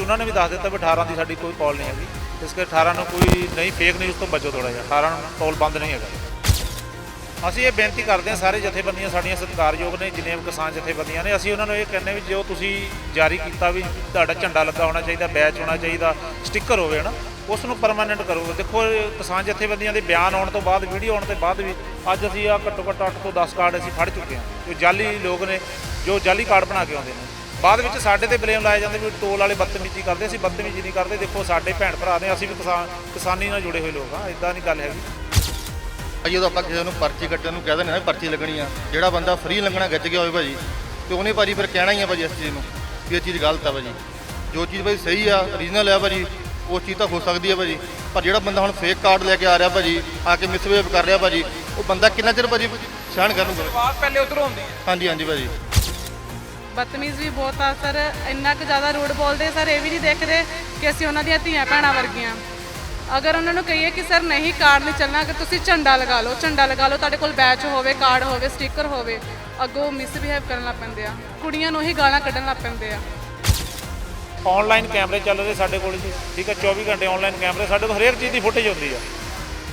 ਉਹਨਾਂ ਨੇ ਵੀ ਦੱਸ ਦਿੱਤਾ ਵੀ 18 ਦੀ ਸਾਡੀ ਕੋਈ ਕਾਲ ਨਹੀਂ ਹੈਗੀ। ਇਸ ਕਰਕੇ 18 ਨੂੰ ਕੋਈ ਨਹੀਂ ਫੇਕ ਨਿਊਜ਼ ਤੋਂ ਬਚੋ ਥੋੜਾ ਜਿਹਾ। 18 ਨੂੰ ਕਾਲ ਬੰਦ ਨਹੀਂ ਹੈਗਾ। ਅਸੀਂ ਇਹ ਬੇਨਤੀ ਕਰਦੇ ਹਾਂ, ਸਾਰੇ ਜਥੇਬੰਦੀਆਂ ਸਾਡੀਆਂ ਸਤਿਕਾਰਯੋਗ ਨੇ, ਜਿੰਨੇ ਵੀ ਕਿਸਾਨ ਜਥੇਬੰਦੀਆਂ ਨੇ, ਅਸੀਂ ਉਹਨਾਂ ਨੂੰ ਇਹ ਕਹਿੰਦੇ ਵੀ ਜੋ ਤੁਸੀਂ ਜਾਰੀ ਕੀਤਾ ਵੀ ਤੁਹਾਡਾ ਝੰਡਾ ਲੱਗਾ ਹੋਣਾ ਚਾਹੀਦਾ ਬੈਚ ਹੋਣਾ ਚਾਹੀਦਾ ਸਟicker ਹੋਵੇ ਨਾ ਉਸ ਨੂੰ ਪਰਮਾਨੈਂਟ ਕਰੋ। ਦੇਖੋ ਕਿਸਾਨ ਜਥੇਬੰਦੀਆਂ ਦੇ ਬਿਆਨ ਆਉਣ ਤੋਂ ਬਾਅਦ ਵੀਡੀਓ ਆਉਣ ਤੋਂ ਬਾਅਦ ਵੀ ਅੱਜ ਅਸੀਂ ਆ ਘੱਟੋ ਘੱਟ 8 ਤੋਂ 10 ਕਾਰਡ ਅਸੀਂ ਫੜ ਚੁੱਕੇ ਹਾਂ। ਜੋ ਜਾਲੀ ਲੋਕ ਨੇ, ਜੋ ਜਾਲੀ ਕਾਰਡ ਬਣਾ ਕੇ ਆਉਂਦੇ ਨੇ। ਬਾਅਦ ਵਿੱਚ ਸਾਡੇ ਤੇ ਬਲੇਮ ਲਾਏ ਜਾਂਦੇ ਵੀ ਟੋਲ ਵਾਲੇ ਬਦਤਮੀਜ਼ੀ ਕਰਦੇ ਅਸੀਂ ਬਦਤਮੀਜ਼ੀ ਨਹੀਂ ਕਰਦੇ। ਦੇਖੋ ਸਾਡੇ ਭੈਣ ਭਰਾ ਨੇ ਅਸੀਂ ਵੀ ਕਿਸਾਨ ਕਿਸਾਨੀ ਨਾਲ ਜੁੜੇ ਹੋਏ ਲੋਕ ਆ ਇਦਾਂ ਨਹੀਂ ਗੱਲ ਹੈਗੀ। ਭਾਜੀ ਜਦੋਂ ਆਪਾਂ ਕਿਸੇ ਨੂੰ ਪਰਚੀ ਕੱਟਣ ਨੂੰ ਕਹਿ ਦਿੰਦੇ ਨਾ ਪਰਚੀ ਲੱਗਣੀ ਆ ਜਿਹੜਾ ਬੰਦਾ ਫ੍ਰੀ ਲੰਘਣਾ ਗੱਜ ਗਿਆ ਹੋਵੇ ਭਾਜੀ ਤੇ ਉਹਨੇ ਭਾਜੀ ਫਿਰ ਕਹਿਣਾ ਹੀ ਆ ਭਾਜੀ ਇਸ ਚੀਜ਼ ਨੂੰ ਵੀ ਇਹ ਚੀਜ਼ ਗਲਤ ਆ ਭਾਜੀ। ਜੋ ਚੀਜ਼ ਭਾਜੀ ਸਹੀ ਆ ਰੀਜਨਲ ਆ ਭਾਜੀ ਉਹ ਚੀਜ਼ ਤਾਂ ਹੋ ਸਕਦੀ ਆ ਭਾਜੀ। ਪਰ ਜਿਹੜਾ ਬੰਦਾ ਹੁਣ ਫੇਕ ਕਾਰਡ ਲੈ ਕੇ ਆ ਰਿਹਾ ਭਾਜੀ ਆ ਕੇ ਮਿਸਬਿਹੇਵ ਕਰ ਰਿਹਾ ਭਾਜੀ ਉਹ ਬੰਦਾ ਕਿੰਨਾ ਚਿਰ ਭਾਜੀ ਸਹਿਣ ਕਰੂਗਾ? ਬਾਤ ਪਹਿਲੇ ਉਧਰੋਂ ਹੁੰਦੀ ਹੈ। ਹਾਂਜੀ ਹਾਂਜੀ ਭਾਜੀ। ਬਦਤਮੀਜ਼ ਵੀ ਬਹੁਤ ਆ, ਸਰ। ਇੰਨਾ ਕੁ ਜ਼ਿਆਦਾ ਰੂਡ ਬੋਲਦੇ ਸਰ, ਇਹ ਵੀ ਨਹੀਂ ਦੇਖਦੇ ਕਿ ਅਸੀਂ ਉਹਨਾਂ ਦੀਆਂ ਧੀਆਂ ਭੈਣਾਂ ਵਰਗੀਆਂ। ਅਗਰ ਉਹਨਾਂ ਨੂੰ ਕਹੀਏ ਕਿ, ਸਰ, ਨਹੀਂ, ਕਾਰਡ ਨਹੀਂ ਚੱਲਣਾ, ਅਗਰ ਤੁਸੀਂ ਝੰਡਾ ਲਗਾ ਲਓ, ਝੰਡਾ ਲਗਾ ਲਓ, ਤੁਹਾਡੇ ਕੋਲ ਬੈਚ ਹੋਵੇ, ਕਾਰਡ ਹੋਵੇ ਸਟicker ਹੋਵੇ, ਅੱਗੋਂ ਮਿਸਬਿਹੇਵ ਕਰਨ ਲੱਗ ਪੈਂਦੇ ਆ। ਕੁੜੀਆਂ ਨੂੰ ਹੀ ਗਾਲਾਂ ਕੱਢਣ ਲੱਗ ਪੈਂਦੇ ਆ। ਆਨਲਾਈਨ ਕੈਮਰੇ ਚੱਲ ਰਹੇ ਸਾਡੇ ਕੋਲ ਜੀ। ਠੀਕ ਹੈ 24 ਘੰਟੇ ਆਨਲਾਈਨ ਕੈਮਰੇ। ਸਾਡੇ ਕੋਲ ਹਰੇਕ ਚੀਜ਼ ਦੀ ਫੁਟੇਜ ਹੁੰਦੀ ਆ।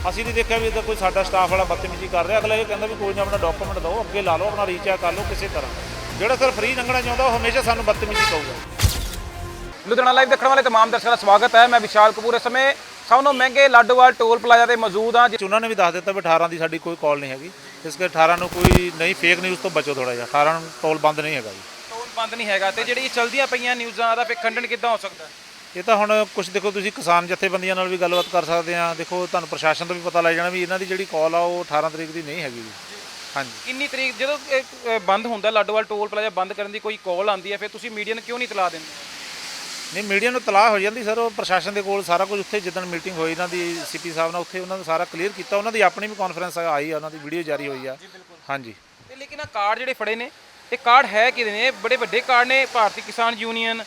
ਅਸੀਂ ਨਹੀਂ ਦੇਖਿਆ ਵੀ ਇੱਧਰ ਕੋਈ ਸਾਡਾ ਸਟਾਫ ਵਾਲਾ ਬਦਤਮੀਜ਼ੀ ਕਰ ਰਿਹਾ। ਅਗਲਾ ਇਹ ਕਹਿੰਦਾ ਵੀ ਕੋਈ ਨਾ ਆਪਣਾ ਡਾਕੂਮੈਂਟ ਦਿਓ, ਅੱਗੇ ਲਾ ਲਓ, ਆਪਣਾ ਰੀਚਾਰਜ ਕਰ ਲਓ, ਕਿਸੇ ਤਰ੍ਹਾਂ। ਜਿਹੜਾ ਸਰ ਫ੍ਰੀ ਲੰਘਣਾ ਚਾਹੁੰਦਾ ਉਹ ਹਮੇਸ਼ਾ ਸਾਨੂੰ ਬਦਤਮੀਜ਼ੀ ਕਹੂਗਾ ਲੁਧਿਆਣਾ ਲਾਈਵ ਦੇਖਣ ਵਾਲੇ तमाम ਦਰਸ਼ਕਾਂ ਦਾ ਸਵਾਗਤ ਹੈ ਮੈਂ ਵਿਸ਼ਾਲ ਕਪੂਰ ਇਸ ਸਮੇਂ ਸਭ ਤੋਂ ਮਹਿੰਗੇ ਲਾਡੋਵਾਲ ਟੋਲ ਪਲਾਜ਼ਾ ਤੇ ਮੌਜੂਦ ਹਾਂ ਚ ਉਹਨਾਂ ਨੇ ਵੀ ਦੱਸ ਦਿੱਤਾ ਵੀ 18 ਦੀ ਸਾਡੀ ਕੋਈ ਕਾਲ ਨਹੀਂ ਹੈਗੀ ਇਸ ਕਰਕੇ 18 ਨੂੰ ਕੋਈ ਨਹੀਂ ਫੇਕ ਨਿਊਜ਼ ਤੋਂ ਬਚੋ ਥੋੜਾ ਜਿਹਾ 18 ਨੂੰ ਟੋਲ ਬੰਦ ਨਹੀਂ ਹੈਗਾ ਜੀ ਟੋਲ ਬੰਦ ਨਹੀਂ ਹੈਗਾ ਤੇ ਜਿਹੜੀ ਚਲਦੀਆਂ ਪਈਆਂ ਨਿਊਜ਼ਾਂ ਦਾ ਫਿਰ ਖੰਡਨ ਕਿੱਦਾਂ ਹੋ ਸਕਦਾ ਹੈ? ਇਹ ਤਾਂ ਹੁਣ ਕੁਝ ਦੇਖੋ ਤੁਸੀਂ ਕਿਸਾਨ ਜਥੇਬੰਦੀਆਂ ਨਾਲ ਵੀ ਗੱਲਬਾਤ ਕਰ ਸਕਦੇ ਆ ਦੇਖੋ ਤੁਹਾਨੂੰ ਪ੍ਰਸ਼ਾਸਨ ਤੋਂ ਵੀ ਪਤਾ ਲੱਗ ਜਾਣਾ ਵੀ ਇਹਨਾਂ ਦੀ ਜਿਹੜੀ ਕਾਲ ਆ ਉਹ 18 ਤਰੀਕ ਦੀ ਨਹੀਂ ਹੈਗੀ ਜੀ ਹਾਂਜੀ। ਕਿੰਨੀ ਤਰੀਕ ਜਦੋਂ ਇਹ, ਅ, ਬੰਦ ਹੁੰਦਾ ਲਾਡੋਵਾਲ ਟੋਲ ਪਲਾਜ਼ਾ ਬੰਦ ਕਰਨ ਦੀ ਕੋਈ ਕਾਲ ਆਉਂਦੀ ਹੈ ਫਿਰ ਤੁਸੀਂ ਮੀਡੀਆ ਨੂੰ ਕਿਉਂ ਨਹੀਂ ਇਤਲਾਹ ਦਿੰਦੇ? ਨਹੀਂ ਮੀਡੀਆ ਨੂੰ ਤਲਾਹ ਹੋ ਜਾਂਦੀ ਸਰ ਉਹ ਪ੍ਰਸ਼ਾਸਨ ਦੇ ਕੋਲ ਸਾਰਾ ਕੁਝ ਉੱਥੇ ਜਿੱਦਣ ਮੀਟਿੰਗ ਹੋਈ ਇਹਨਾਂ ਦੀ ਸੀਪੀ ਸਾਹਿਬ ਨਾਲ ਉੱਥੇ ਉਹਨਾਂ ਨੇ ਸਾਰਾ ਕਲੀਅਰ ਕੀਤਾ ਉਹਨਾਂ ਦੀ ਆਪਣੀ ਵੀ ਕਾਨਫਰੰਸ ਆਈ ਆ ਉਹਨਾਂ ਦੀ ਵੀਡੀਓ ਜਾਰੀ ਹੋਈ ਆ। ਹਾਂਜੀ। ਤੇ ਲੇਕਿਨ ਆ ਕਾਰਡ ਜਿਹੜੇ ਫੜੇ ਨੇ ਇਹ ਕਾਰਡ ਹੈ ਕਿਹਦੇ ਨੇ? ਇਹ ਬੜੇ ਵੱਡੇ ਕਾਰਡ ਨੇ ਭਾਰਤੀ ਕਿਸਾਨ ਯੂਨੀਅਨ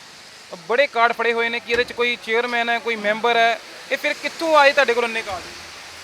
ਬੜੇ ਕਾਰਡ ਫੜੇ ਹੋਏ ਨੇ ਕਿ ਇਹਦੇ ਚ ਕੋਈ ਚੇਅਰਮੈਨ ਹੈ ਕੋਈ ਮੈਂਬਰ ਹੈ ਇਹ ਫਿਰ ਕਿੱਥੋਂ ਆਏ ਤੁਹਾਡੇ ਕੋਲ ਇੰਨੇ ਕਾਰਡ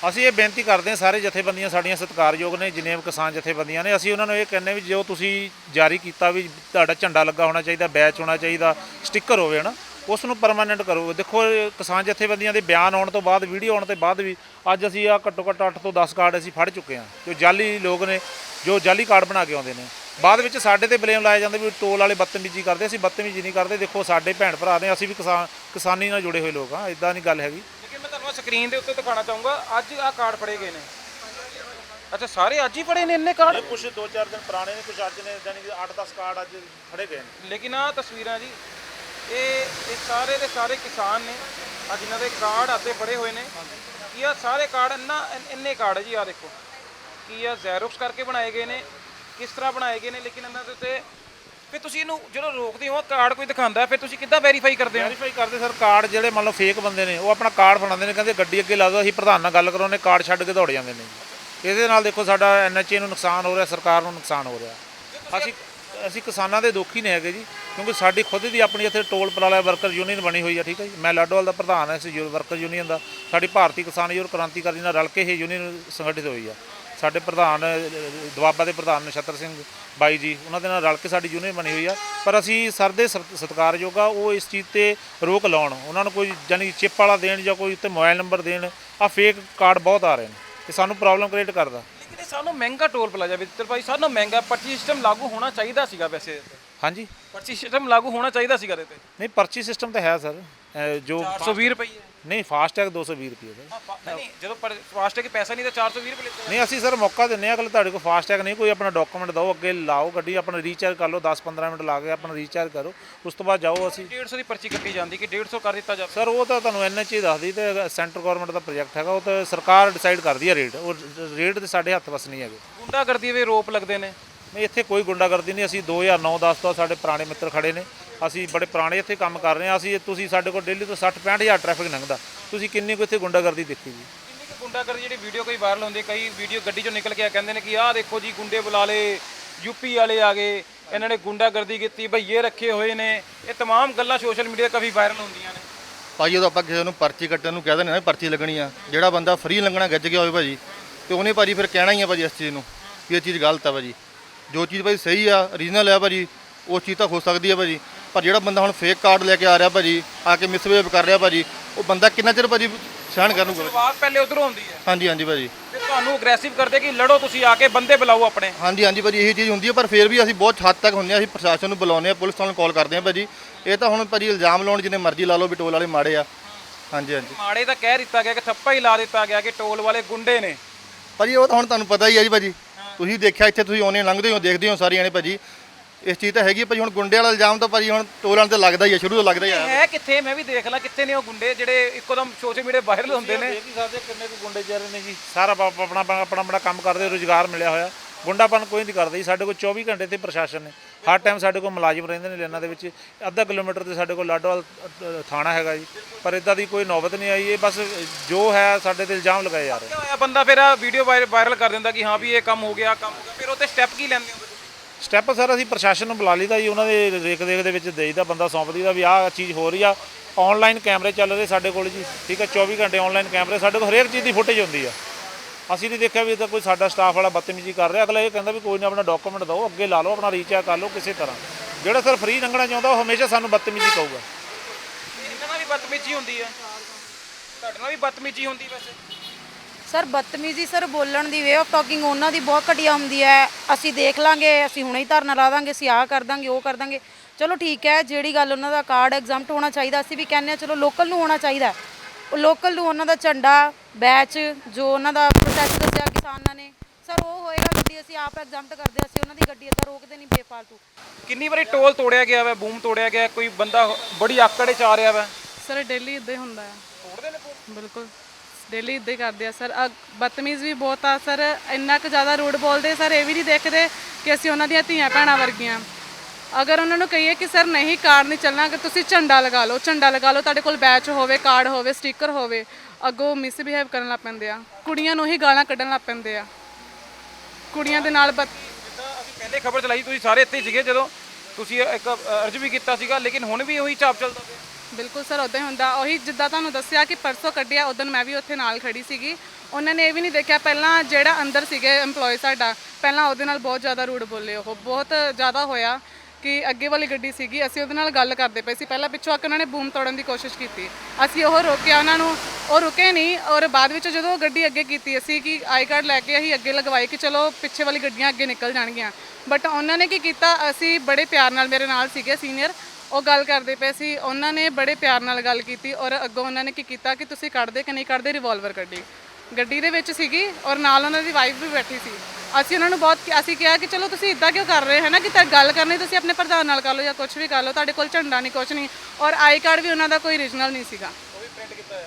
ਅਸੀਂ ਇਹ ਬੇਨਤੀ ਕਰਦੇ ਹਾਂ, ਸਾਰੇ ਜਥੇਬੰਦੀਆਂ ਸਾਡੀਆਂ ਸਤਿਕਾਰਯੋਗ ਨੇ, ਜਿੰਨੇ ਵੀ ਕਿਸਾਨ ਜਥੇਬੰਦੀਆਂ ਨੇ, ਅਸੀਂ ਉਹਨਾਂ ਨੂੰ ਇਹ ਕਹਿੰਦੇ ਵੀ ਜੋ ਤੁਸੀਂ ਜਾਰੀ ਕੀਤਾ ਵੀ ਤੁਹਾਡਾ ਝੰਡਾ ਲੱਗਾ ਹੋਣਾ ਚਾਹੀਦਾ, ਬੈਚ ਹੋਣਾ ਚਾਹੀਦਾ, ਸਟicker ਹੋਵੇ ਨਾ ਉਸ ਨੂੰ ਪਰਮਾਨੈਂਟ ਕਰੋ। ਦੇਖੋ ਕਿਸਾਨ ਜਥੇਬੰਦੀਆਂ ਦੇ ਬਿਆਨ ਆਉਣ ਤੋਂ ਬਾਅਦ ਵੀਡੀਓ ਆਉਣ ਤੋਂ ਬਾਅਦ ਵੀ ਅੱਜ ਅਸੀਂ ਆ ਘੱਟੋ ਘੱਟ 8 ਤੋਂ 10 ਕਾਰਡ ਅਸੀਂ ਫੜ ਚੁੱਕੇ ਹਾਂ, ਜੋ ਜਾਲੀ ਲੋਕ ਨੇ, ਜੋ ਜਾਲੀ ਕਾਰਡ ਬਣਾ ਕੇ ਆਉਂਦੇ ਨੇ। ਬਾਅਦ ਵਿੱਚ ਸਾਡੇ ਤੇ ਬਲੇਮ ਲਾਇਆ ਜਾਂਦੇ ਵੀ ਟੋਲ ਵਾਲੇ ਬਦਤਮੀਜ਼ੀ ਕਰਦੇ, ਅਸੀਂ ਬਦਤਮੀਜ਼ੀ ਨਹੀਂ ਕਰਦੇ, ਦੇਖੋ, ਸਾਡੇ ਭੈਣ ਭਰਾ ਨੇ, ਅਸੀਂ ਵੀ ਕਿਸਾਨ, ਕਿਸਾਨੀ ਨਾਲ ਜੁੜੇ ਹੋਏ ਲੋਕ ਆ ਇਦਾਂ ਨਹੀਂ ਗੱਲ ਹੈਗੀ। ਸਕਰੀਨ ਦੇ ਉੱਤੇ ਦਿਖਾਉਣਾ ਚਾਹੂੰਗਾ। ਅੱਜ ਆ ਕਾਰਡ ਫੜੇ ਗਏ ਨੇ। ਅੱਛਾ ਸਾਰੇ ਅੱਜ ਹੀ ਫੜੇ ਨੇ ਇੰਨੇ ਕਾਰਡ ਕੁਝ 2-4 ਦਿਨ ਪੁਰਾਣੇ ਨੇ ਕੁਝ ਅੱਜ ਨੇ ਯਾਨੀ ਕਿ 8-10 ਕਾਰਡ ਅੱਜ ਫੜੇ ਗਏ ਨੇ। ਲੇਕਿਨ ਆ ਤਸਵੀਰਾਂ ਜੀ ਇਹ ਇਹ ਸਾਰੇ ਦੇ ਸਾਰੇ ਕਿਸਾਨ ਨੇ। ਆ ਜਿਨ੍ਹਾਂ ਦੇ ਕਾਰਡ ਹੱਥੇ ਫੜੇ ਹੋਏ ਨੇ। ਕੀ ਆ ਸਾਰੇ ਕਾਰਡ ਇੰਨਾ ਇੰਨ- ਕਾਰਡ ਜੀ ਆ ਦੇਖੋ। ਕੀ ਆ ਜ਼ੈਰੋਕਸ ਕਰਕੇ ਬਣਾਏ ਗਏ ਨੇ ਕਿਸ ਤਰ੍ਹਾਂ ਬਣਾਏ ਗਏ ਨੇ ਲੇਕਿਨ ਇਹਨਾਂ ਦੇ ਉੱਤੇ ਫਿਰ ਤੁਸੀਂ ਇਹਨੂੰ ਜਦੋਂ ਰੋਕਦੇ ਹੋ ਕਾਰਡ ਕੋਈ ਦਿਖਾਉਂਦਾ ਫਿਰ ਤੁਸੀਂ ਕਿੱਦਾਂ ਵੈਰੀਫਾਈ ਕਰਦੇ ਹੋ? ਵੈਰੀਫਾਈ ਕਰਦੇ ਸਰ ਕਾਰਡ ਜਿਹੜੇ ਮੰਨ ਲਓ ਫੇਕ ਬੰਦੇ ਨੇ ਉਹ ਆਪਣਾ ਕਾਰਡ ਫੜਾਉਂਦੇ ਨੇ ਕਹਿੰਦੇ ਗੱਡੀ ਅੱਗੇ ਲਾ ਦਿਓ ਅਸੀਂ ਪ੍ਰਧਾਨ ਨਾਲ ਗੱਲ ਕਰਾਉਨੇ ਕਾਰਡ ਛੱਡ ਕੇ ਦੌੜ ਜਾਂਦੇ ਨੇ। ਇਹਦੇ ਨਾਲ ਦੇਖੋ ਸਾਡਾ ਐਨਐਚਏ ਨੂੰ ਨੁਕਸਾਨ ਹੋ ਰਿਹਾ ਸਰਕਾਰ ਨੂੰ ਨੁਕਸਾਨ ਹੋ ਰਿਹਾ। ਅਸੀਂ ਅਸੀਂ ਕਿਸਾਨਾਂ ਦੇ ਦੁੱਖ ਹੀ ਨਹੀਂ ਹੈਗੇ ਜੀ ਕਿਉਂਕਿ ਸਾਡੀ ਖੁਦ ਦੀ ਆਪਣੀ ਇੱਥੇ ਟੋਲ ਪਲਾਜ਼ਾ ਵਰਕਰ ਯੂਨੀਅਨ ਬਣੀ ਹੋਈ ਆ ਠੀਕ ਹੈ ਜੀ। ਮੈਂ ਲਾਡੋਵਾਲ ਦਾ ਪ੍ਰਧਾਨ ਹਾਂ ਇਸ ਵਰਕਰ ਯੂਨੀਅਨ ਦਾ। ਸਾਡੀ ਭਾਰਤੀ ਕਿਸਾਨ ਯੂਰ ਕ੍ਰਾਂਤੀਕਾਰੀ ਨਾਲ ਰਲ ਕੇ ਇਹ ਯੂਨੀਅਨ ਸੰਗਠਿਤ ਹੋਈ ਆ। ਸਾਡੇ ਪ੍ਰਧਾਨ ਦੁਆਬਾ ਦੇ ਪ੍ਰਧਾਨ ਨਛੱਤਰ ਸਿੰਘ ਬਾਈ ਜੀ ਉਹਨਾਂ ਦੇ ਨਾਲ ਰਲ ਕੇ ਸਾਡੀ ਯੂਨੀਅਨ ਬਣੀ ਹੋਈ ਆ। ਪਰ ਅਸੀਂ ਸਰ ਦੇ ਸਤ- ਸਤਿਕਾਰਯੋਗ ਆ ਉਹ ਇਸ ਚੀਜ਼ ਤੇ ਰੋਕ ਲਾਉਣ ਉਹਨਾਂ ਨੂੰ ਕੋਈ ਜਾਨੀ ਚਿਪ ਵਾਲਾ ਦੇਣ ਜਾਂ ਕੋਈ ਉੱਤੇ ਮੋਬਾਈਲ ਨੰਬਰ ਦੇਣ ਆ ਫੇਕ ਕਾਰਡ ਬਹੁਤ ਆ ਰਹੇ ਨੇ ਤੇ ਸਾਨੂੰ ਪ੍ਰੋਬਲਮ ਕ੍ਰੀਏਟ ਕਰਦਾ। ਲੇਕਿਨ ਇਹ ਸਾਨੂੰ ਮਹਿੰਗਾ ਟੋਲ ਪਲਾਜ਼ਾ ਵਿਤਰ ਭਾਈ ਸਾਨੂੰ ਮਹਿੰਗਾ ਪਰਚੀ ਸਿਸਟਮ ਲਾਗੂ ਹੋਣਾ ਚਾਹੀਦਾ ਸੀਗਾ ਵੈਸੇ। ਹਾਂਜੀ। ਪਰਚੀ ਸਿਸਟਮ ਲਾਗੂ ਹੋਣਾ ਚਾਹੀਦਾ ਸੀਗਾ ਇਹਦੇ ਤੇ। ਨਹੀਂ ਪਰਚੀ ਸਿਸਟਮ ਤਾਂ ਹੈ ਸਰ ਜੋ 420 ਰੁਪਏ ਨਹੀਂ ਫਾਸਟੈਗ 220 ਰੁਪਏ ਦਾ ਹਾਂ, ਫਾ- ਨਹੀਂ ਜਦੋਂ ਫਾਸਟੈਗ ਪੈਸਾ ਨਹੀਂ ਤਾਂ 420 ਰੁਪਏ ਲੈਂਦੇ ਨਹੀਂ ਅਸੀਂ ਸਰ ਮੌਕਾ ਦਿੰਨੇ ਆ ਅਗਲੇ ਤੁਹਾਡੇ ਕੋਲ ਫਾਸਟੈਗ ਨਹੀਂ ਕੋਈ ਆਪਣਾ ਡਾਕੂਮੈਂਟ ਦਿਓ ਅੱਗੇ ਲਾਓ ਗੱਡੀ ਆਪਣਾ ਰੀਚਾਰਜ ਕਰ ਲਓ 10-15 ਮਿੰਟ ਲਾ ਕੇ ਆਪਣਾ ਰੀਚਾਰਜ ਕਰੋ ਉਸ ਤੋਂ ਬਾਅਦ ਜਾਓ ਅਸੀਂ। 150 ਦੀ ਪਰਚੀ ਕੱਟੀ ਜਾਂਦੀ ਕਿ 150 ਕਰ ਦਿੱਤਾ ਜਾਵੇ। ਸਰ ਉਹ ਤਾਂ ਤੁਹਾਨੂੰ ਐਨਐਚਏ ਦੱਸਦੀ ਤੇ ਸੈਂਟਰ ਗਵਰਨਮੈਂਟ ਦਾ ਪ੍ਰੋਜੈਕਟ ਹੈਗਾ ਉਹ ਤਾਂ ਸਰਕਾਰ ਡਿਸਾਈਡ ਕਰਦੀ ਹੈ ਰੇਟ ਉਹ ਰੇਟ ਤੇ ਸਾਡੇ ਹੱਥ ਵਸ ਨਹੀਂ ਹੈਗੇ। ਗੁੰਡਾਗਰਦੀ ਦੇ ਰੋਪ ਲੱਗਦੇ ਨੇ। ਨਹੀਂ ਇੱਥੇ ਕੋਈ ਗੁੰਡਾਗਰਦੀ ਨਹੀਂ ਅਸੀਂ 2009-10 ਤੋਂ ਸਾਡੇ ਪੁਰਾਣੇ ਮਿੱਤਰ ਖੜੇ ਨੇ। ਅਸੀਂ ਬੜੇ ਪੁਰਾਣੇ ਇੱਥੇ ਕੰਮ ਕਰ ਰਹੇ ਹਾਂ ਅਸੀਂ ਤੁਸੀਂ ਸਾਡੇ ਕੋਲ ਡੇਲੀ ਤੋਂ 60-65 ਹਜ਼ਾਰ ਟ੍ਰੈਫਿਕ ਲੰਘਦਾ ਤੁਸੀਂ ਕਿੰਨੀ ਕੁ ਇੱਥੇ ਗੁੰਡਾਗਰਦੀ ਦੇਖੀ ਜੀ ਕਿੰਨੀ ਕੁ ਗੁੰਡਾਗਰਦੀ ਜਿਹੜੀ ਵੀਡੀਓ ਕੋਈ ਵਾਇਰਲ ਹੁੰਦੀ ਹੈ, ਕਈ ਵੀਡੀਓ ਗੱਡੀ ਚੋਂ ਨਿਕਲ ਕੇ ਆ ਕਹਿੰਦੇ ਨੇ ਕਿ ਆਹ ਦੇਖੋ ਜੀ ਗੁੰਡੇ ਬੁਲਾ ਲਏ ਯੂਪੀ ਵਾਲੇ ਆ ਗਏ ਇਹਨਾਂ ਨੇ ਗੁੰਡਾਗਰਦੀ ਕੀਤੀ ਭਈਏ ਰੱਖੇ ਹੋਏ ਨੇ ਇਹ तमाम ਗੱਲਾਂ ਸੋਸ਼ਲ ਮੀਡੀਆ ਕਾਫੀ ਵਾਇਰਲ ਹੁੰਦੀਆਂ ਨੇ ਭਾਜੀ ਜਦੋਂ ਆਪਾਂ ਕਿਸੇ ਨੂੰ ਪਰਚੀ ਕੱਟਣ ਨੂੰ ਕਹਿ ਦਿੰਦੇ ਨਾ ਵੀ ਪਰਚੀ ਲੱਗਣੀ ਆ ਜਿਹੜਾ ਬੰਦਾ ਫ੍ਰੀ ਲੰਘਣਾ ਗੱਜ ਗਿਆ ਹੋਵੇ ਭਾਜੀ ਤੇ ਉਹਨੇ ਭਾਜੀ ਫਿਰ ਕਹਿਣਾ ਹੀ ਆ ਭਾਜੀ ਇਸ ਚੀਜ਼ ਨੂੰ ਵੀ ਇਹ ਚੀਜ਼ ਗਲਤ ਆ ਭਾਜੀ ਜੋ ਚੀਜ਼ ਭਾਜੀ ਸਹੀ ਆ ਰੀਜਨਲ ਆ ਭਾਜੀ ਉਹ ਚੀਜ਼ ਤਾਂ ਹੋ ਸਕਦੀ ਆ ਭਾਜੀ ਪਰ ਜਿਹੜਾ ਬੰਦਾ ਹੁਣ ਫੇਕ ਕਾਰਡ ਲੈ ਕੇ ਆ ਰਿਹਾ ਭਾਜੀ ਆ ਕੇ ਮਿਸਬਿਹੇਵ ਕਰ ਰਿਹਾ ਭਾਜੀ ਉਹ ਬੰਦਾ ਕਿੰਨਾ ਚਿਰ ਭਾਜੀ ਸਹਿਣ ਕਰੂਗਾ ਸ਼ੁਰੂਆਤ ਪਹਿਲੇ ਉਧਰੋਂ ਹੁੰਦੀ ਹੈ। ਹਾਂਜੀ ਹਾਂਜੀ ਭਾਜੀ। ਤੇ ਤੁਹਾਨੂੰ ਅਗਰੈਸਿਵ ਕਰਦੇ ਕਿ ਲੜੋ ਤੁਸੀਂ ਆ ਕੇ ਬੰਦੇ ਬੁਲਾਓ ਆਪਣੇ। ਹਾਂਜੀ ਹਾਂਜੀ ਭਾਜੀ ਇਹੀ ਚੀਜ਼ ਹੁੰਦੀ ਹੈ ਪਰ ਫਿਰ ਵੀ ਅਸੀਂ ਬਹੁਤ ਹੱਦ ਤੱਕ ਹੁੰਦੇ ਹਾਂ ਅਸੀਂ ਪ੍ਰਸ਼ਾਸਨ ਨੂੰ ਬੁਲਾਉਂਦੇ ਹਾਂ ਪੁਲਿਸ ਨੂੰ ਕਾਲ ਕਰਦੇ ਹਾਂ ਭਾਜੀ। ਇਹ ਤਾਂ ਹੁਣ ਭਾਜੀ ਇਲਜ਼ਾਮ ਲਾਉਣ ਜਿੰਨੇ ਮਰਜ਼ੀ ਲਾ ਲਓ ਵੀ ਟੋਲ ਵਾਲੇ ਮਾੜੇ ਆ। ਹਾਂਜੀ ਹਾਂਜੀ। ਮਾੜੇ ਤਾਂ ਕਹਿ ਦਿੱਤਾ ਗਿਆ ਕਿ ਥੱਪਾ ਹੀ ਲਾ ਦਿੱਤਾ ਗਿਆ ਕਿ ਟੋਲ ਵਾਲੇ ਗੁੰਡੇ ਨੇ। ਭਾਜੀ ਉਹ ਤਾਂ ਹੁਣ ਤੁਹਾਨੂੰ ਪਤਾ ਹੀ ਹੈ ਜੀ ਭਾਜੀ। ਤੁਸੀਂ ਦੇਖਿਆ ਇੱਥੇ ਤੁਸੀਂ ਆਉਣੇ ਲੰਘਦੇ ਹੋ ਦੇਖਦੇ ਹੋ ਸਾਰੇ ਜਾਣੇ ਭਾਜੀ। ਇਸ ਚੀਜ਼ ਤਾਂ ਹੈਗੀ ਭਾਜੀ ਹੁਣ ਗੁੰਡੇ ਵਾਲਾ ਇਲਜ਼ਾਮ ਤਾਂ ਭਾਜੀ ਹੁਣ ਟੋਲਾਂ ਤੇ ਲੱਗਦਾ ਹੀ ਹੈ ਸ਼ੁਰੂ ਤੋਂ ਲੱਗਦਾ ਹੀ ਆ। ਹੈ ਕਿੱਥੇ ਮੈਂ ਵੀ ਦੇਖ ਲਾਂ ਕਿੱਥੇ ਨੇ ਉਹ ਗੁੰਡੇ ਜਿਹੜੇ ਇੱਕੋਦਮ ਸੋਸ਼ਲ ਮੀਡੀਆ ਵਾਇਰਲ ਹੁੰਦੇ ਨੇ। ਦੇਖ ਹੀ ਸਕਦੇ ਕਿੰਨੇ ਕੁ ਗੁੰਡੇ ਚਾਰੇ ਨੇ ਜੀ। ਸਾਰਾ ਆਪਣਾ ਆਪਣਾ ਆਪਣਾ ਆਪਣਾ ਕੰਮ ਕਰਦੇ ਰੋਜ਼ਗਾਰ ਮਿਲਿਆ ਹੋਇਆ। ਗੁੰਡਾਪਨ ਕੋਈ ਨਹੀਂ ਕਰਦਾ ਜੀ। ਸਾਡੇ ਕੋਲ 24 ਘੰਟੇ ਤੇ ਪ੍ਰਸ਼ਾਸਨ ਨੇ। ਹਰ ਟਾਈਮ ਸਾਡੇ ਕੋਲ ਮੁਲਾਜ਼ਮ ਰਹਿੰਦੇ ਨੇ ਲਾਈਨਾਂ ਦੇ ਵਿੱਚ। ਅੱਧਾ ਕਿਲੋਮੀਟਰ ਤੇ ਸਾਡੇ ਕੋਲ ਲਾਡੋਵਾਲ ਅ, ਥਾਣਾ ਹੈਗਾ ਜੀ। ਪਰ ਇਦਾਂ ਦੀ ਕੋਈ ਨੌਬਤ ਨਹੀਂ ਆਈ। ਇਹ ਬਸ ਜੋ ਹੈ ਸਾਡੇ ਤੇ ਇਲਜ਼ਾਮ ਲਗਾਏ ਜਾ ਰਹੇ ਕਿਆ ਹੋਇਆ? ਬੰਦਾ ਫਿਰ ਆ ਵੀਡੀਓ ਵਾਇਰਲ ਕਰ ਦਿੰਦਾ ਕਿ ਹਾਂ ਵੀ ਇਹ ਕੰਮ ਹੋ ਗਿਆ ਕੰਮ ਹੋ ਗਿਆ। ਫਿਰ ਉਹ ਤੇ ਸਟੈਪ ਕੀ ਲੈਂਦੇ ਹੋ? ਸਟੈਪ ਸਰ ਅਸੀਂ ਪ੍ਰਸ਼ਾਸਨ ਨੂੰ ਬੁਲਾ ਲਈਦਾ ਜੀ, ਉਹਨਾਂ ਦੇ ਰੇਖ ਦੇਖ ਦੇ ਵਿੱਚ ਦੇਈਦਾ ਬੰਦਾ ਸੌਂਪ ਦਈਦਾ ਵੀ ਆਹ ਚੀਜ਼ ਹੋ ਰਹੀ ਆ। ਆਨਲਾਈਨ ਕੈਮਰੇ ਚੱਲ ਰਹੇ ਸਾਡੇ ਕੋਲ ਜੀ, ਠੀਕ ਹੈ 24 ਘੰਟੇ ਆਨਲਾਈਨ ਕੈਮਰੇ, ਸਾਡੇ ਕੋਲ ਹਰੇਕ ਚੀਜ਼ ਦੀ ਫੁਟੇਜ ਹੁੰਦੀ ਆ। ਅਸੀਂ ਨਹੀਂ ਦੇਖਿਆ ਵੀ ਇਹਦਾ ਕੋਈ ਸਾਡਾ ਸਟਾਫ ਵਾਲਾ ਬਦਤਮੀਜ਼ੀ ਕਰ ਰਿਹਾ। ਅਗਲਾ ਇਹ ਕਹਿੰਦਾ ਵੀ ਕੋਈ ਨਾ ਆਪਣਾ ਡਾਕੂਮੈਂਟ ਦਿਓ, ਅੱਗੇ ਲਾ ਲਓ, ਆਪਣਾ ਰੀਚਾਰਜ ਕਰ ਲਓ, ਕਿਸੇ ਤਰ੍ਹਾਂ। ਜਿਹੜਾ ਸਰ ਫ੍ਰੀ ਲੰਘਣਾ ਚਾਹੁੰਦਾ, ਉਹ ਹਮੇਸ਼ਾ ਸਾਨੂੰ ਬਦਤਮੀਜ਼ੀ ਕਹੂਗਾ। ਇਹਨਾਂ ਨਾਲ ਵੀ ਬਦਤਮੀਜ਼ੀ ਹੁੰਦੀ ਹੈ ਤੁਹਾਡੇ ਨਾਲ ਵੀ ਬਦਤਮੀਜ਼ੀ ਹੁੰਦੀ ਵੈਸੇ। ਸਰ ਬਦਤਮੀਜ਼ੀ ਸਰ ਬੋਲਣ ਦੀ ਵੇ ਆਫ ਟਾਕਿੰਗ ਉਹਨਾਂ ਦੀ ਬਹੁਤ ਘਟੀਆ ਹੁੰਦੀ ਹੈ। ਅਸੀਂ ਦੇਖ ਲਾਂਗੇ ਅਸੀਂ ਹੁਣੇ ਹੀ ਧਰਨਾ ਲਾ ਦਾਂਗੇ ਅਸੀਂ ਆਹ ਕਰ ਦਾਂਗੇ ਉਹ ਕਰ ਦਾਂਗੇ। ਚਲੋ ਠੀਕ ਹੈ ਜਿਹੜੀ ਗੱਲ ਉਹਨਾਂ ਦਾ ਕਾਰਡ ਐਗਜ਼ਾਮਟ ਹੋਣਾ ਚਾਹੀਦਾ ਅਸੀਂ ਵੀ ਕਹਿੰਦੇ ਆ ਚਲੋ ਲੋਕਲ ਨੂੰ ਹੋਣਾ ਚਾਹੀਦਾ। ਉਹ ਲੋਕਲ ਨੂੰ ਉਹਨਾਂ ਦਾ ਝੰਡਾ ਬੈਚ ਜੋ ਉਹਨਾਂ ਦਾ ਪ੍ਰੋਸੈਸ ਦੱਸਿਆ ਕਿਸਾਨਾਂ ਨੇ। ਸਰ ਉਹ ਹੋਏਗਾ ਗੱਡੀ ਅਸੀਂ ਆਪ ਐਗਜ਼ਾਮਟ ਕਰਦੇ ਅਸੀਂ ਉਹਨਾਂ ਦੀ ਗੱਡੀ ਏਦਾਂ ਰੋਕਦੇ ਨਹੀਂ ਬੇਫਾਲਤੂ। ਕਿੰਨੀ ਵਾਰੀ ਟੋਲ ਤੋੜਿਆ ਗਿਆ ਵਾ ਬੂਮ ਤੋੜਿਆ ਗਿਆ ਕੋਈ ਬੰਦਾ ਬੜੀ ਆਕੜੇ ਚ ਆ ਰਿਹਾ ਵਾ? ਸਰ ਡੇਲੀ ਇਦਾਂ ਹੀ ਹੁੰਦਾ ਹੈ। ਤੋੜਦੇ ਨੇ ਬਿਲਕੁਲ। ਡੇਲੀ ਇਦਾਂ ਹੀ ਕਰਦੇ ਆ ਸਰ। ਅਹ ਬਦਤਮੀਜ਼ ਵੀ ਬਹੁਤ ਆ ਸਰ। ਇੰਨਾ ਕੁ ਜ਼ਿਆਦਾ ਰੂਡ ਬੋਲਦੇ ਸਰ, ਇਹ ਵੀ ਨਹੀਂ ਦੇਖਦੇ ਕਿ ਅਸੀਂ ਉਹਨਾਂ ਦੀਆਂ ਧੀਆਂ ਭੈਣਾਂ ਵਰਗੀਆਂ। ਅਗਰ ਉਹਨਾਂ ਨੂੰ ਕਹੀਏ ਕਿ ਸਰ ਨਹੀਂ ਕਾਰਡ ਨਹੀਂ ਚੱਲਣਾ ਕਿ ਤੁਸੀਂ ਝੰਡਾ ਲਗਾ ਲਓ, ਝੰਡਾ ਲਗਾ ਲਓ, ਤੁਹਾਡੇ ਕੋਲ ਬੈਚ ਹੋਵੇ, ਕਾਰਡ ਹੋਵੇ ਸਟicker ਹੋਵੇ, ਅੱਗੋਂ ਮਿਸਬਿਹੇਵ ਕਰਨ ਲੱਗ ਪੈਂਦੇ ਆ। ਕੁੜੀਆਂ ਨੂੰ ਹੀ ਗਾਲਾਂ ਕੱਢਣ ਲੱਗ ਪੈਂਦੇ ਆ। ਕੁੜੀਆਂ ਦੇ ਨਾਲ ਬਦ ਜਿੱਦਾਂ ਅਸੀਂ ਪਹਿਲੇ ਖਬਰ ਚਲਾਈ, ਤੁਸੀਂ ਸਾਰੇ ਇੱਥੇ ਹੀ ਸੀਗੇ ਜਦੋਂ ਤੁਸੀਂ ਇੱਕ ਅਰਜ ਵੀ ਕੀਤਾ ਸੀਗਾ, ਲੇਕਿਨ ਹੁਣ ਵੀ ਉਹੀ ਚਾਪ ਚੱਲਦਾ ਪਿਆ। ਬਿਲਕੁਲ ਸਰ ਉਦਾਂ ਹੀ ਹੁੰਦਾ। ਉਹੀ ਜਿੱਦਾਂ ਤੁਹਾਨੂੰ ਦੱਸਿਆ ਕਿ ਪਰਸੋਂ ਕੱਢਿਆ ਉਦੋਂ ਮੈਂ ਵੀ ਉੱਥੇ ਨਾਲ ਖੜੀ ਸੀਗੀ। ਉਹਨਾਂ ਨੇ ਇਹ ਵੀ ਨਹੀਂ ਦੇਖਿਆ, ਪਹਿਲਾਂ ਜਿਹੜਾ ਅੰਦਰ ਸੀਗੇ EMPLOYE ਸਾਡਾ, ਪਹਿਲਾਂ ਉਹਦੇ ਨਾਲ ਬਹੁਤ ਜ਼ਿਆਦਾ ਰੂਡ ਬੋਲੇ ਉਹ। ਬਹੁਤ ਜ਼ਿਆਦਾ ਹੋਇਆ ਕਿ ਅੱਗੇ ਵਾਲੀ ਗੱਡੀ ਸੀਗੀ, ਅਸੀਂ ਉਹਦੇ ਨਾਲ ਗੱਲ ਕਰਦੇ ਪਏ ਸੀ। ਪਹਿਲਾਂ ਪਿੱਛੋਂ ਆ ਕੇ ਉਹਨਾਂ ਨੇ ਬੂਮ ਤੋੜਨ ਦੀ ਕੋਸ਼ਿਸ਼ ਕੀਤੀ। ਅਸੀਂ ਉਹ ਰੋਕਿਆ, ਉਹਨਾਂ ਨੂੰ, ਉਹ ਰੁਕੇ ਨਹੀਂ। ਔਰ ਬਾਅਦ ਵਿੱਚ ਜਦੋਂ ਉਹ ਗੱਡੀ ਅੱਗੇ ਕੀਤੀ, ਅਸੀਂ ਕਿ ਆਈ ਕਾਰਡ ਲੈ ਕੇ ਅਸੀਂ ਅੱਗੇ ਲਗਵਾਈ ਕਿ ਚਲੋ ਪਿੱਛੇ ਵਾਲੀ ਗੱਡੀਆਂ ਅੱਗੇ ਨਿਕਲ ਜਾਣਗੀਆਂ। ਬਟ ਉਹਨਾਂ ਨੇ ਕੀ ਕੀਤਾ, ਅਸੀਂ ਬੜੇ ਪਿਆਰ ਨਾਲ ਮੇਰੇ ਨਾਲ ਸੀਗੇ ਸੀਨੀਅਰ। ਉਹ ਗੱਲ ਕਰਦੇ ਪਏ ਸੀ ਉਹਨਾਂ ਨੇ ਬੜੇ ਪਿਆਰ ਨਾਲ ਗੱਲ ਕੀਤੀ ਔਰ ਅੱਗੋਂ ਉਹਨਾਂ ਨੇ ਕੀ ਕੀਤਾ ਕਿ ਤੁਸੀਂ ਕੱਢਦੇ ਕਿ ਨਹੀਂ ਕੱਢਦੇ ਰਿਵਾਲਵਰ ਕੱਢੀ। ਗੱਡੀ ਦੇ ਵਿੱਚ ਸੀਗੀ ਔਰ ਨਾਲ ਉਹਨਾਂ ਦੀ ਵਾਈਫ ਵੀ ਬੈਠੀ ਸੀ। ਅਸੀਂ ਉਹਨਾਂ ਨੂੰ ਬਹੁਤ ਅਸੀਂ ਕਿਹਾ ਕਿ ਚਲੋ ਤੁਸੀਂ ਇਦਾਂ ਕਿਉਂ ਕਰ ਰਹੇ ਹੈ ਨਾ ਕਿ ਤਾਂ ਗੱਲ ਕਰਨੀ ਤੁਸੀਂ ਆਪਣੇ ਪ੍ਰਧਾਨ ਨਾਲ ਕਰ ਲਓ ਜਾਂ ਕੁਝ ਵੀ ਕਰ ਲਓ ਤੁਹਾਡੇ ਕੋਲ ਝੰਡਾ ਨਹੀਂ ਕੁਝ ਨਹੀਂ ਔਰ ਆਈ ਕਾਰਡ ਵੀ ਉਹਨਾਂ ਦਾ ਕੋਈ ਓਰੀਜਨਲ ਨਹੀਂ ਸੀਗਾ।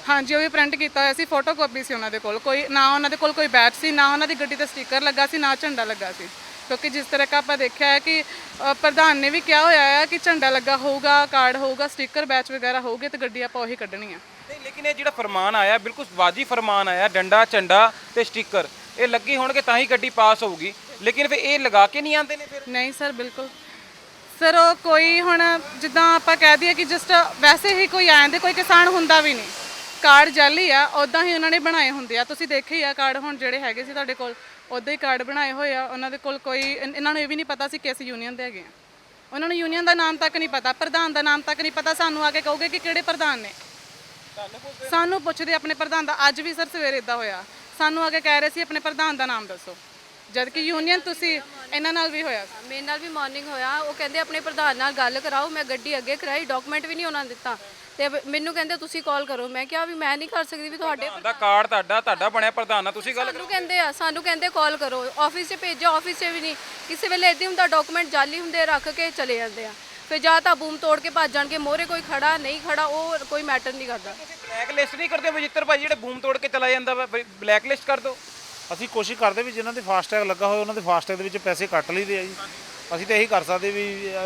ਹਾਂਜੀ ਉਹ ਵੀ ਪ੍ਰਿੰਟ ਕੀਤਾ ਹੋਇਆ ਸੀ ਫੋਟੋ ਕਾਪੀ ਸੀ ਉਹਨਾਂ ਦੇ ਕੋਲ। ਕੋਈ ਨਾ ਉਹਨਾਂ ਦੇ ਕੋਲ ਕੋਈ ਬੈਚ ਸੀ ਨਾ ਉਹਨਾਂ ਦੀ ਗੱਡੀ ਤੇ ਸਟicker ਲੱਗਾ ਸੀ ਨਾ ਝੰਡਾ ਲੱਗਾ ਸੀ। ਕਿਉਂਕਿ ਜਿਸ ਤਰ੍ਹਾਂ ਕਿ ਆਪਾਂ ਦੇਖਿਆ ਹੈ ਕਿ ਅ, ਪ੍ਰਧਾਨ ਨੇ ਵੀ ਕਿਹਾ ਹੋਇਆ ਹੈ ਕਿ ਝੰਡਾ ਲੱਗਾ ਹੋਊਗਾ ਕਾਰਡ ਹੋਊਗਾ ਸਟicker ਬੈਚ ਵਗੈਰਾ ਹੋਊਗੇ ਤੇ ਗੱਡੀ ਆਪਾਂ ਉਹੀ ਕੱਢਣੀ ਆ। ਨਹੀਂ ਲੇਕਿਨ ਇਹ ਜਿਹੜਾ ਫਰਮਾਨ ਆਇਆ ਬਿਲਕੁਲ ਵਾਜੀ ਫਰਮਾਨ ਆਇਆ ਡੰਡਾ ਝੰਡਾ ਤੇ ਸਟicker ਇਹ ਲੱਗੇ ਹੋਣਗੇ ਤਾਂ ਹੀ ਗੱਡੀ ਪਾਸ ਹੋਊਗੀ। ਲੇਕਿਨ ਫਿਰ ਇਹ ਲਗਾ ਕੇ ਨਹੀਂ ਆਉਂਦੇ ਨੇ ਫਿਰ? ਨਹੀਂ ਸਰ ਬਿਲਕੁਲ। ਸਰ ਉਹ ਕੋਈ ਹੁਣ ਜਿੱਦਾਂ ਆਪਾਂ ਕਹਿ ਦਈਏ ਕਿ ਜਸਟ ਵੈਸੇ ਹੀ ਕੋਈ ਆਂਦੇ ਕੋਈ ਕਿਸਾਨ ਹੁੰਦਾ ਵੀ ਨਹੀਂ। ਕਾਰਡ ਜਾਲੀ ਆ ਉਦਾਂ ਹੀ ਉਹਨਾਂ ਨੇ ਬਣਾਏ ਹੁੰਦੇ ਆ। ਤੁਸੀਂ ਦੇਖੇ ਹੀ ਆ ਕਾਰਡ ਹੁਣ ਜਿਹੜੇ ਹੈਗੇ ਸੀ ਤੁਹਾਡੇ ਕੋਲ। ਉਦਾਂ ਹੀ ਕਾਰਡ ਬਣਾਏ ਹੋਏ ਆ, ਉਹਨਾਂ ਦੇ ਕੋਲ ਕੋਈ, ਇਨ- ਇਹਨਾਂ ਨੂੰ ਇਹ ਵੀ ਨਹੀਂ ਪਤਾ ਸੀ ਕਿਸ ਯੂਨੀਅਨ ਦੇ ਹੈਗੇ ਆ। ਉਹਨਾਂ ਨੂੰ ਯੂਨੀਅਨ ਦਾ ਨਾਮ ਤੱਕ ਨਹੀਂ ਪਤਾ, ਪ੍ਰਧਾਨ ਦਾ ਨਾਮ ਤੱਕ ਨਹੀਂ ਪਤਾ, ਸਾਨੂੰ ਆ ਕੇ ਕਹੋਗੇ ਕਿ ਕਿਹੜੇ ਪ੍ਰਧਾਨ ਨੇ? ਸਾਨੂੰ ਪੁੱਛਦੇ ਆਪਣੇ ਪ੍ਰਧਾਨ ਦਾ, ਅੱਜ ਵੀ ਸਰ ਸਵੇਰੇ ਇਦਾਂ ਹੋਇਆ। ਸਾਨੂੰ ਆ ਕੇ ਕਹਿ ਰਹੇ ਸੀ, ਆਪਣੇ ਪ੍ਰਧਾਨ ਦਾ ਨਾਮ ਦੱਸੋ। ਜਦ ਕਿ ਯੂਨੀਅਨ ਤੁਸੀਂ ਇਹਨਾਂ ਨਾਲ ਵੀ ਹੋਇਆ ਮੇਰੇ ਨਾਲ ਵੀ ਮਾਰਨਿੰਗ ਹੋਇਆ, ਉਹ ਕਹਿੰਦੇ ਆਪਣੇ ਪ੍ਰਧਾਨ ਨਾਲ ਗੱਲ ਕਰਾਓ, ਮੈਂ ਗੱਡੀ ਅੱਗੇ ਕਰਾਈ ਡਾਕੂਮੈਂਟ ਵੀ ਨਹੀਂ ਉਹਨਾਂ ਨੇ ਦਿੱਤਾ। ਤੇ ਮੈਨੂੰ ਕਹਿੰਦੇ ਤੁਸੀਂ ਕਾਲ ਕਰੋ। ਮੈਂ ਕਿਹਾ ਵੀ ਮੈਂ ਨਹੀਂ ਕਰ ਸਕਦੀ ਵੀ ਤੁਹਾਡੇ ਦਾ ਕਾਰਡ ਤੁਹਾਡਾ ਤੁਹਾਡਾ ਬਣਿਆ ਪ੍ਰਧਾਨ ਆ ਤੁਸੀਂ ਗੱਲ ਸਾਨੂੰ ਕਹਿੰਦੇ ਆ ਸਾਨੂੰ ਕਹਿੰਦੇ ਕਾਲ ਕਰੋ। ਆਫਿਸ 'ਚ ਭੇਜੋ ਆਫਿਸ 'ਚ ਵੀ ਨਹੀਂ। ਕਿਸੇ ਵੇਲੇ ਇਦਾਂ ਹੁੰਦਾ ਡਾਕੂਮੈਂਟ ਜਾਲੀ ਹੁੰਦੇ ਰੱਖ ਕੇ ਚਲੇ ਜਾਂਦੇ ਆ। ਫਿਰ ਜਾਂ ਤਾਂ ਬੂਮ ਤੋੜ ਕੇ ਭੱਜ ਜਾਣਗੇ ਮੋਰੇ ਕੋਈ ਖੜਾ ਨਹੀਂ ਖੜਾ ਉਹ ਕੋਈ ਮੈਟਰ ਨਹੀਂ ਕਰਦਾ। ਬਲੈਕ ਲਿਸਟ ਨਹੀਂ ਕਰਦੇ ਵਜਿੱਤਰ ਭਾਈ ਜਿਹੜੇ ਬੂਮ ਤੋੜ ਕੇ ਚਲਾ ਜਾਂਦਾ ਵਾ ਬਲੈਕ ਲਿਸਟ ਕਰ ਦਿਓ ਅਸੀਂ ਕੋਸ਼ਿਸ਼ ਕਰਦੇ ਵੀ ਜਿਨ੍ਹਾਂ ਦੇ ਫਾਸਟੈਗ ਲੱਗਾ ਹੋਇਆ ਉਹਨਾਂ ਦੇ ਫਾਸਟੈਗ ਦੇ ਵਿੱਚ ਪੈਸੇ ਕੱਟ ਲਈਦੇ ਆ ਜੀ। ਅਸੀਂ ਤਾਂ ਇਹੀ ਕਰ ਸਕਦੇ ਵੀ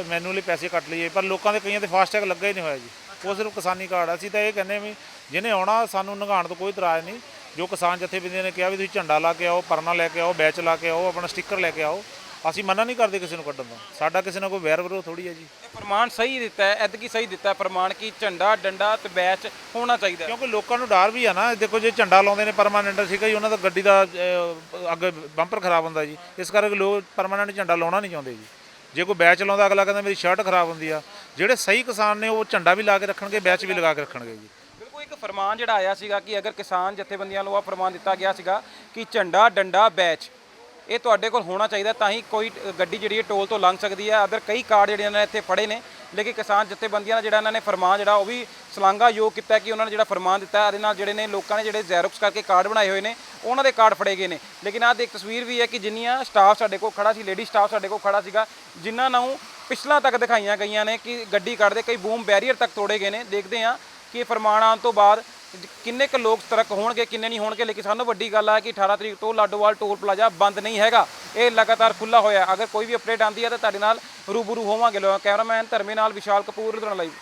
ਮੈਨੂਅਲੀ ਪੈਸੇ ਕੱਟ ਲਈਏ, ਪਰ ਲੋਕਾਂ ਦੇ ਕਈਆਂ ਦੇ ਫਾਸਟੈਗ ਲੱਗਾ ਹੀ ਨਹੀਂ ਹੋਇਆ ਜੀ। ਉਹ ਸਿਰਫ ਕਿਸਾਨੀ ਕਾਰਡ ਅਸੀਂ ਤਾਂ ਇਹ ਕਹਿੰਦੇ ਵੀ ਜਿਹਨੇ ਆਉਣਾ, ਸਾਨੂੰ ਨਗਾਉਣ ਤੋਂ ਕੋਈ ਇਤਰਾਜ਼ ਨਹੀਂ। ਜੋ ਕਿਸਾਨ ਜਥੇਬੰਦੀਆਂ ਨੇ ਕਿਹਾ ਵੀ ਤੁਸੀਂ ਝੰਡਾ ਲਾ ਕੇ ਆਓ, ਪਰਨਾ ਲੈ ਕੇ ਆਓ, ਬੈਚ ਲਾ ਕੇ ਆਓ, ਆਪਣਾ ਸਟicker ਲੈ ਕੇ ਆਓ ਅਸੀਂ ਮਨਾ ਨਹੀਂ ਕਰਦੇ ਕਿਸੇ ਨੂੰ ਕੱਢਣ ਤੋਂ ਸਾਡਾ ਕਿਸੇ ਨਾਲ ਕੋਈ ਵੈਰ ਵਿਰੋਧ ਥੋੜੀ ਹੈ ਜੀ। ਇਹ ਫਰਮਾਨ ਸਹੀ ਦਿੱਤਾ ਹੈ ਐਤਕੀ ਸਹੀ ਦਿੱਤਾ ਹੈ ਫਰਮਾਨ ਕੀ ਝੰਡਾ ਡੰਡਾ ਤੇ ਬੈਚ ਹੋਣਾ ਚਾਹੀਦਾ ਹੈ। ਕਿਉਂਕਿ ਲੋਕਾਂ ਨੂੰ ਡਰ ਵੀ ਆ ਨਾ। ਦੇਖੋ ਜੇ ਝੰਡਾ ਲਾਉਂਦੇ ਨੇ ਪਰਮਾਨੈਂਟ ਸੀਗਾ ਜੀ ਉਹਨਾਂ ਦਾ ਗੱਡੀ ਦਾ ਅਹ, ਅੱਗੇ ਬੰਪਰ ਖਰਾਬ ਹੁੰਦਾ ਜੀ। ਇਸ ਕਰਕੇ ਲੋਕ ਪਰਮਾਨੈਂਟ ਝੰਡਾ ਲਾਉਣਾ ਨਹੀਂ ਚਾਹੁੰਦੇ ਜੀ। ਜੇ ਕੋਈ ਬੈਚ ਲਾਉਂਦਾ ਅਗਲਾ ਕਹਿੰਦਾ ਮੇਰੀ ਸ਼ਰਟ ਖਰਾਬ ਹੁੰਦੀ ਆ। ਜਿਹੜੇ ਸਹੀ ਕਿਸਾਨ ਨੇ ਉਹ ਝੰਡਾ ਵੀ ਲਾ ਕੇ ਰੱਖਣਗੇ ਬੈਚ ਵੀ ਲਗਾ ਕੇ ਰੱਖਣਗੇ ਜੀ। ਬਿਲਕੁਲ ਇੱਕ ਫਰਮਾਨ ਜਿਹੜਾ ਆਇਆ ਸੀਗਾ ਕਿ ਅਗਰ ਕਿਸਾਨ ਜਥੇਬੰਦੀਆਂ ਨੂੰ ਆ ਫਰਮਾਨ ਦਿੱਤਾ ਗਿਆ ਸੀਗਾ ਕਿ ਝੰਡਾ ਡੰਡਾ ਬੈਚ ਇਹ ਤੁਹਾਡੇ ਕੋਲ ਹੋਣਾ ਚਾਹੀਦਾ ਤਾਂ ਹੀ ਕੋਈ ਗੱਡੀ ਜਿਹੜੀ ਹੈ ਟੋਲ ਤੋਂ ਲੰਘ ਸਕਦੀ ਹੈ। ਅਦਰ ਕਈ ਕਾਰਡ ਜਿਹੜੇ ਇਹਨਾਂ ਨੇ ਇੱਥੇ ਫੜੇ ਨੇ ਲੇਕਿਨ ਕਿਸਾਨ ਜਥੇਬੰਦੀਆਂ ਦਾ ਜਿਹੜਾ ਇਹਨਾਂ ਨੇ ਫਰਮਾਨ ਜਿਹੜਾ ਉਹ ਵੀ ਸ਼ਲਾਘਾਯੋਗ ਕੀਤਾ ਕਿ ਉਹਨਾਂ ਨੇ ਜਿਹੜਾ ਫਰਮਾਨ ਦਿੱਤਾ ਹੈ, ਇਹਦੇ ਨਾਲ ਜਿਹੜੇ ਨੇ ਲੋਕਾਂ ਨੇ ਜਿਹੜੇ ਜ਼ੈਰੋਕਸ ਕਰਕੇ ਕਾਰਡ ਬਣਾਏ ਹੋਏ ਨੇ ਉਹਨਾਂ ਦੇ ਕਾਰਡ ਫੜੇ ਗਏ ਨੇ। ਲੇਕਿਨ ਆਹ ਦੇਖ ਤਸਵੀਰ ਵੀ ਹੈ ਕਿ ਜਿੰਨੀਆਂ ਸਟਾਫ ਸਾਡੇ ਕੋਲ ਖੜਾ ਸੀ ਲੇਡੀ ਸਟਾਫ ਸਾਡੇ ਕੋਲ ਖੜਾ ਸੀਗਾ ਜਿਨ੍ਹਾਂ ਨੂੰ ਪਿਛਲਾ ਤੱਕ ਦਿਖਾਈਆਂ ਗਈਆਂ ਨੇ ਕਿ ਗੱਡੀ ਕੱਢਦੇ ਕਈ ਬੂਮ ਬੈਰੀਅਰ ਤੱਕ ਤੋੜੇ ਗਏ ਨੇ। ਦੇਖਦੇ ਹਾਂ ਕਿ ਇਹ ਫਰਮਾਨ ਆਉਣ ਤੋਂ ਬਾਅਦ ਕਿੰਨੇ ਕੁ ਲੋਕ ਤਰਕ ਹੋਣਗੇ, ਕਿੰਨੇ ਨਹੀਂ ਹੋਣਗੇ, ਲੇਕਿਨ ਸਾਨੂੰ ਵੱਡੀ ਗੱਲ ਆ ਕਿ 18 ਤਰੀਕ ਤੋਂ ਲਾਡੋਵਾਲ ਟੋਲ ਪਲਾਜ਼ਾ ਬੰਦ ਨਹੀਂ ਹੈਗਾ। ਇਹ ਲਗਾਤਾਰ ਖੁੱਲਾ ਹੋਇਆ। ਅਗਰ ਕੋਈ ਵੀ ਅਪਡੇਟ ਆਂਦੀ ਹੈ ਤਾਂ ਤੁਹਾਡੇ ਨਾਲ ਰੂਬਰੂ ਹੋਵਾਂਗੇ। ਕੈਮਰਾਮੈਨ ਧਰਮੇ ਨਾਲ ਵਿਸ਼ਾਲ ਕਪੂਰ, ਲੁਧਿਆਣਾ ਲਾਈਵ